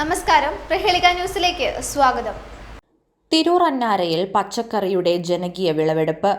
നമസ്കാരം. പ്രഹേളിക ന്യൂസിലേക്ക് സ്വാഗതം. തിരൂർ അന്നാരയിൽ പച്ചക്കറിയുടെ ജനകീയ വിളവെടുപ്പ്.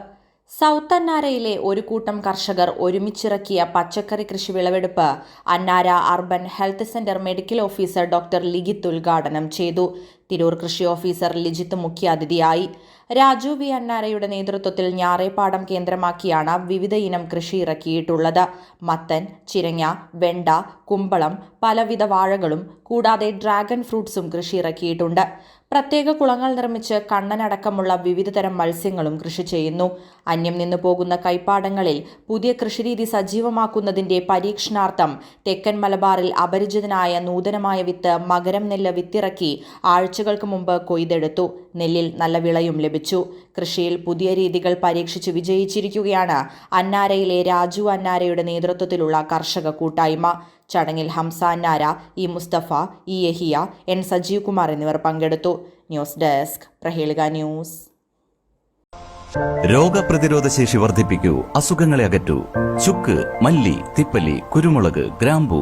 സൗത്ത് അന്നാരയിലെ ഒരു കൂട്ടം കർഷകർ ഒരുമിച്ചിറക്കിയ പച്ചക്കറി കൃഷി വിളവെടുപ്പ് Annara urban health centre medical officer doctor Likhith ഉദ്ഘാടനം ചെയ്തു. തിരൂർ കൃഷി ഓഫീസർ ലിജിത്ത് മുഖ്യാതിഥിയായി. രാജു വി. അന്നാരയുടെ നേതൃത്വത്തിൽ ഞാറേപ്പാടം കേന്ദ്രമാക്കിയാണ് വിവിധ ഇനം കൃഷി ഇറക്കിയിട്ടുള്ളത്. മത്തൻ ചിരങ്ങ വെണ്ട കുമ്പളം പലവിധ വാഴകളും കൂടാതെ ഡ്രാഗൺ ഫ്രൂട്ട്സും കൃഷി ഇറക്കിയിട്ടുണ്ട്. പ്രത്യേക കുളങ്ങൾ നിർമ്മിച്ച് കണ്ണനടക്കമുള്ള വിവിധതരം മത്സ്യങ്ങളും കൃഷി ചെയ്യുന്നു. അന്യം നിന്നു പോകുന്ന കൈപ്പാടങ്ങളിൽ പുതിയ കൃഷിരീതി സജീവമാക്കുന്നതിന്റെ പരീക്ഷണാർത്ഥം തെക്കൻ മലബാറിൽ അപരിചിതനായ നൂതനമായ വിത്ത് മകരം നെല്ല് വിത്തിറക്കി ആഴ്ചകൾക്ക് മുമ്പ് കൊയ്തെടുത്തു. നെല്ലിൽ നല്ല വിളയും ലഭിച്ചു. കൃഷിയിൽ പുതിയ രീതികൾ പരീക്ഷിച്ച് വിജയിച്ചിരിക്കുകയാണ് അന്നാരയിലെ രാജു അന്നാരയുടെ നേതൃത്വത്തിലുള്ള കർഷക കൂട്ടായ്മ. ചടങ്ങിൽ Hamsa Annara E Mustafa E Yahiya N Sajeev Kumar എന്നിവർ പങ്കെടുത്തു. News desk Prahelika news. രോഗപ്രതിരോധ ശേഷി വർദ്ധിപ്പിക്കൂ. അസുഖങ്ങളെ അകറ്റൂ. ചുക്ക് മല്ലി തിപ്പലി കുരുമുളക് ഗ്രാമ്പു